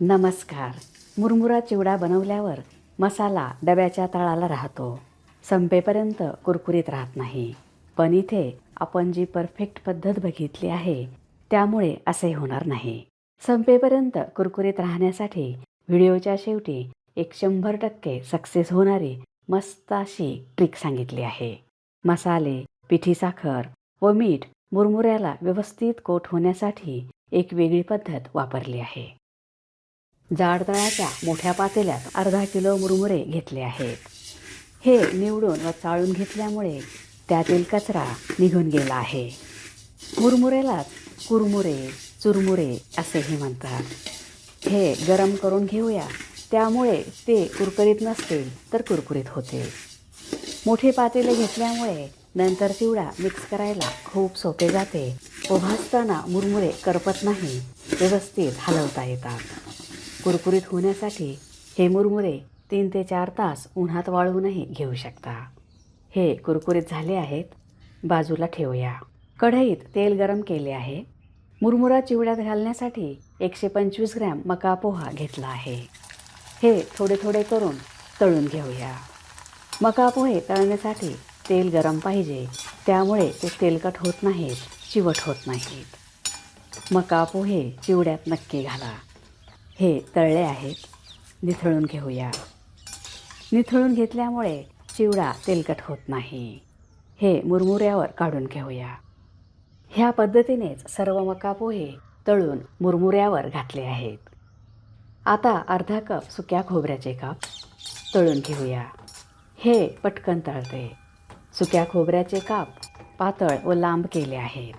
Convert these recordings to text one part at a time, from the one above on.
नमस्कार. मुरमुरा चिवडा बनवल्यावर मसाला डब्याच्या तळाला राहतो. संपेपर्यंत कुरकुरीत राहत नाही. पण इथे आपण जी परफेक्ट पद्धत बघितली आहे त्यामुळे असे होणार नाही. संपेपर्यंत कुरकुरीत राहण्यासाठी व्हिडिओच्या शेवटी एक शंभर टक्के सक्सेस होणारी मस्त अशी ट्रिक सांगितली आहे. मसाले पिठी साखर व मीठ मुरमुऱ्याला व्यवस्थित कोट होण्यासाठी एक वेगळी पद्धत वापरली आहे. जाडदळाच्या मोठ्या पातेल्यात अर्धा किलो मुरमुरे घेतले आहेत. हे निवडून व चाळून घेतल्यामुळे त्यातील कचरा निघून गेला आहे. मुरमुरेलाच कुरमुरे चुरमुरे असेही म्हणतात. हे गरम करून घेऊया त्यामुळे ते कुरकुरीत नसतील तर कुरकुरीत होते. मोठे पातेले घेतल्यामुळे नंतर चिवडा मिक्स करायला खूप सोपे जाते. व मुरमुरे करपत नाही व्यवस्थित हलवता येतात. कुरकुरीत होण्यासाठी हे मुरमुरे तीन ते चार तास उन्हात वाळवूनही घेऊ शकता. हे कुरकुरीत झाले आहेत. बाजूला ठेवूया. कढईत तेल गरम केले आहे. मुरमुरा चिवड्यात घालण्यासाठी एकशे पंचवीस ग्रॅम मका पोहा घेतला आहे. हे थोडे थोडे करून तळून घेऊया. मका पोहे तळण्यासाठी तेल गरम पाहिजे. त्यामुळे ते तेलकट होत नाहीत चिवट होत नाहीत. मका पोहे चिवड्यात नक्की घाला. हे तळले आहेत निथळून घेऊया. निथळून घेतल्यामुळे चिवडा तेलकट होत नाही. हे मुरमुऱ्यावर काढून घेऊया. ह्या पद्धतीनेच सर्व मका पोहे तळून मुरमुऱ्यावर घातले आहेत. आता अर्धा कप सुक्या खोबऱ्याचे काप तळून घेऊया. हे पटकन तळते. सुक्या खोबऱ्याचे काप पातळ व लांब केले आहेत.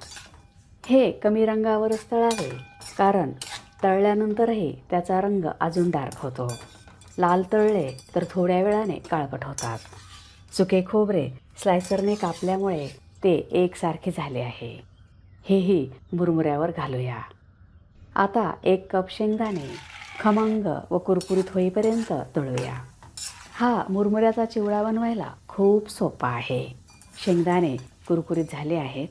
हे कमी रंगावरच तळावे कारण तळल्यानंतरही त्याचा रंग अजून डार्क होतो. लाल तळले तर थोड्या वेळाने काळपट होतात. सुके खोबरे स्लायसरने कापल्यामुळे ते एकसारखे झाले आहे. हेही मुरमुऱ्यावर घालूया. आता एक कप शेंगदाणे खमंग व कुरकुरीत होईपर्यंत तळूया. हा मुरमुऱ्याचा चिवडा बनवायला खूप सोपा आहे. शेंगदाणे कुरकुरीत झाले आहेत.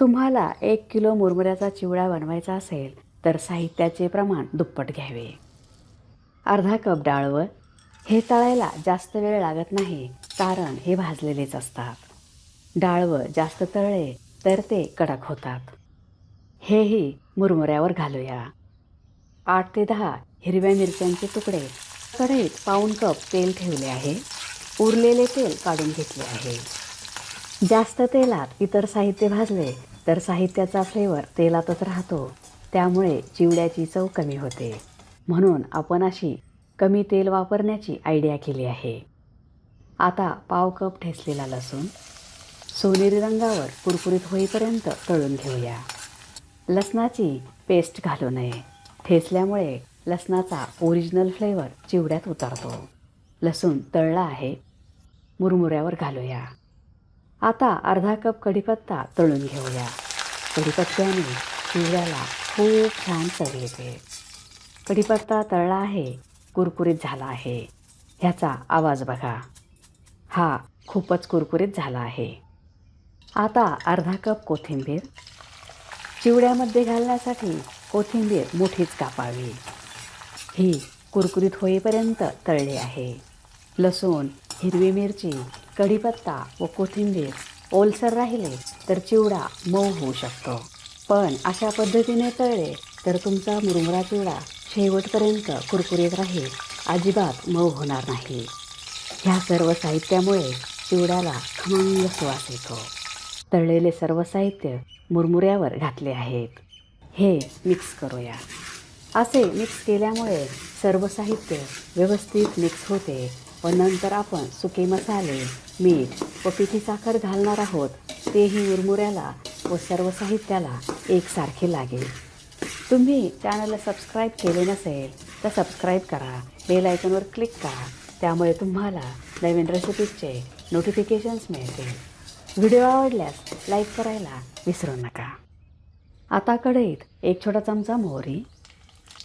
तुम्हाला एक किलो मुरमुऱ्याचा चिवडा बनवायचा असेल तर साहित्याचे प्रमाण दुप्पट घ्यावे. अर्धा कप डाळवं हे तळायला जास्त वेळ लागत नाही कारण हे भाजलेलेच असतात. डाळवं जास्त तळले तर ते कडक होतात. हेही मुरमुऱ्यावर घालूया. आठ ते दहा हिरव्या मिरच्यांचे तुकडे कढईत पाऊण कप तेल ठेवले आहे उरलेले तेल काढून घेतले आहे. जास्त तेलात इतर साहित्य भाजले तर साहित्याचा फ्लेवर तेलातच राहतो. त्यामुळे चिवड्याची चव कमी होते. म्हणून आपण अशी कमी तेल वापरण्याची आयडिया केली आहे. आता पाव कप ठेचलेला लसूण सोनेरी रंगावर कुरकुरीत होईपर्यंत तळून घेऊया. लसणाची पेस्ट घालू नये. ठेचल्यामुळे लसणाचा ओरिजिनल फ्लेवर चिवड्यात उतरतो. लसूण तळला आहे. मुरमुऱ्यावर घालूया. आता अर्धा कप कढीपत्ता तळून घेऊया. कढीपत्त्याने चिवड्याला खूप छान चव येते कढीपत्ता तळला आहे कुरकुरीत झाला आहे. ह्याचा आवाज बघा. हा खूपच कुरकुरीत झाला आहे. आता अर्धा कप कोथिंबीर. चिवड्यामध्ये घालण्यासाठी कोथिंबीर मोठीच कापावी. ही कुरकुरीत होईपर्यंत तळली आहे. लसूण हिरवी मिरची कढीपत्ता व कोथिंबीर ओलसर राहिले तर चिवडा मऊ होऊ शकतो. पण अशा पद्धतीने तळले तर तुमचा मुरमुरा चिवडा शेवटपर्यंत कुरकुरीत राहील. अजिबात मऊ होणार नाही. ह्या सर्व साहित्यामुळे चिवड्याला खमंग सुवास येतो. तळलेले सर्व साहित्य मुरमुऱ्यावर घातले आहेत. हे मिक्स करूया. असे मिक्स केल्यामुळे सर्व साहित्य व्यवस्थित मिक्स होते व नंतर आपण सुके मसाले मीठ व पिठी साखर घालणार आहोत. तेही मुरमुऱ्याला व सर्व साहित्याला एकसारखे लागेल. तुम्ही चॅनलला सबस्क्राईब केले नसेल तर सबस्क्राईब करा बेल आयकॉनवर क्लिक करा त्यामुळे तुम्हाला नवीन रेसिपीजचे नोटिफिकेशन्स मिळतील. व्हिडिओ आवडल्यास लाईक करायला विसरू नका. आता कढईत एक छोटा चमचा मोहरी.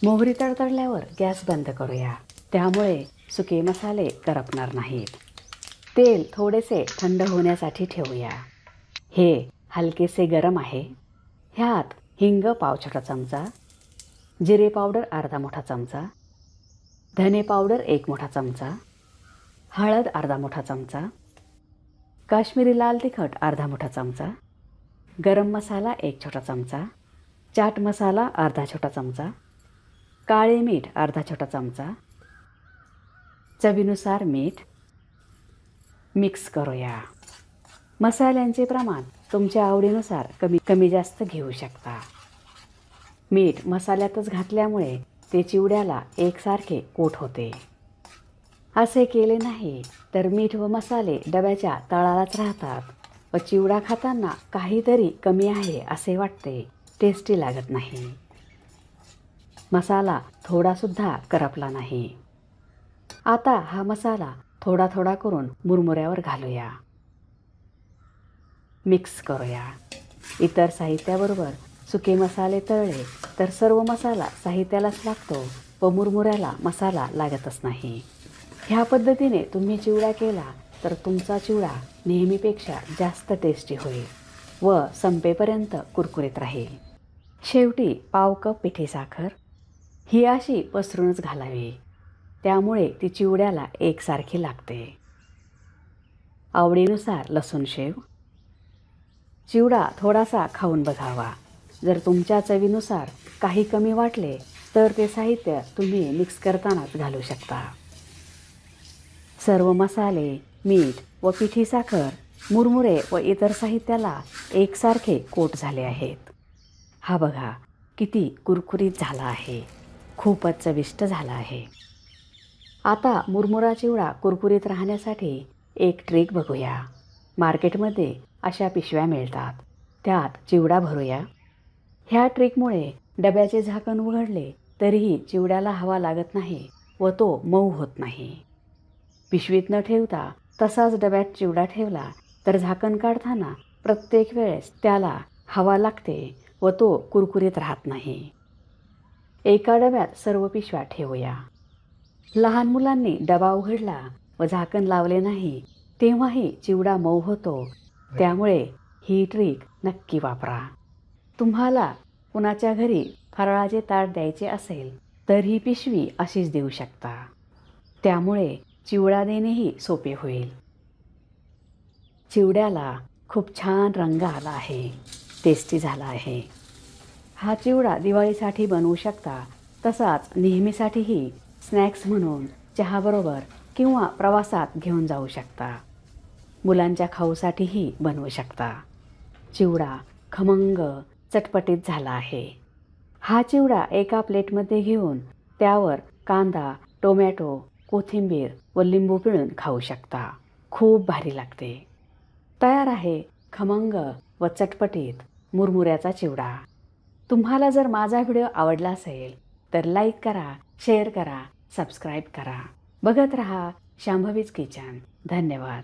मोहरी तडतडल्यावर गॅस बंद करूया. त्यामुळे सुके मसाले करपणार नाहीत. तेल थोडेसे थंड होण्यासाठी ठेवूया. हे हलकेसे गरम आहे. ह्यात हिंग पाव छोटा चमचा जिरे पावडर अर्धा मोठा चमचा धने पावडर एक मोठा चमचा हळद अर्धा मोठा चमचा काश्मीरी लाल तिखट अर्धा मोठा चमचा गरम मसाला एक छोटा चमचा चाट मसाला अर्धा छोटा चमचा काळे मीठ अर्धा छोटा चमचा चवीनुसार मीठ मिक्स करूया. मसाल्यांचे प्रमाण तुमच्या आवडीनुसार कमी कमी जास्त घेऊ शकता. मीठ मसाल्यातच घातल्यामुळे ते चिवड्याला एकसारखे कोट होते. असे केले नाही तर मीठ व मसाले डब्याच्या तळालाच राहतात व चिवडा खाताना काहीतरी कमी आहे असे वाटते. टेस्टी लागत नाही. मसाला थोडासुद्धा करपला नाही. आता हा मसाला थोडा थोडा करून मुरमुऱ्यावर घालूया. मिक्स करूया. इतर साहित्याबरोबर सुके मसाले तळले तर सर्व मसाला साहित्यालाच लागतो व मुरमुऱ्याला मसाला लागतच नाही. ह्या पद्धतीने तुम्ही चिवडा केला तर तुमचा चिवडा नेहमीपेक्षा जास्त टेस्टी होईल व संपेपर्यंत कुरकुरीत राहील. शेवटी पाव कप पिठी साखर. ही अशी पसरूनच घालावी. त्यामुळे ती चिवड्याला एकसारखी लागते. आवडीनुसार लसूण शेव. चिवडा थोडासा खाऊन बघावा. जर तुमच्या चवीनुसार काही कमी वाटले तर ते साहित्य तुम्ही मिक्स करतानाच घालू शकता. सर्व मसाले मीठ व पिठी साखर मुरमुरे व इतर साहित्याला एकसारखे कोट झाले आहेत. हा बघा किती कुरकुरीत झाला आहे. खूपच चविष्ट झाला आहे. आता मुरमुरा चिवडा कुरकुरीत राहण्यासाठी एक ट्रिक बघूया. मार्केटमध्ये अशा पिशव्या मिळतात. त्यात चिवडा भरूया. ह्या ट्रिकमुळे डब्याचे झाकण उघडले तरीही चिवड्याला हवा लागत नाही व तो मऊ होत नाही. पिशवीत न ठेवता तसाच डब्यात चिवडा ठेवला तर झाकण काढताना प्रत्येक वेळेस त्याला हवा लागते व तो कुरकुरीत राहत नाही. एका डब्यात सर्व पिशव्या ठेवूया. लहान मुलांनी डबा उघडला व झाकण लावले नाही तेव्हाही चिवडा मऊ होतो त्यामुळे ही ट्रिक नक्की वापरा. तुम्हाला कुणाच्या घरी फराळाचे ताट द्यायचे असेल तर ही पिशवी अशीच देऊ शकता. त्यामुळे चिवडा देणेही सोपे होईल. चिवड्याला खूप छान रंग आला आहे टेस्टी झाला आहे. हा चिवडा दिवाळीसाठी बनवू शकता तसाच नेहमीसाठीही स्नॅक्स म्हणून चहाबरोबर किंवा प्रवासात घेऊन जाऊ शकता. मुलांच्या खाऊसाठीही बनवू शकता. चिवडा खमंग चटपटीत झाला आहे. हा चिवडा एका प्लेटमध्ये घेऊन त्यावर कांदा टोमॅटो कोथिंबीर व लिंबू पिळून खाऊ शकता. खूप भारी लागते. तयार आहे खमंग व चटपटीत मुरमुऱ्याचा चिवडा. तुम्हाला जर माझा व्हिडिओ आवडला असेल तर लाईक करा शेअर करा सबस्क्राईब करा. बघत रहा शांभवीज किचन. धन्यवाद.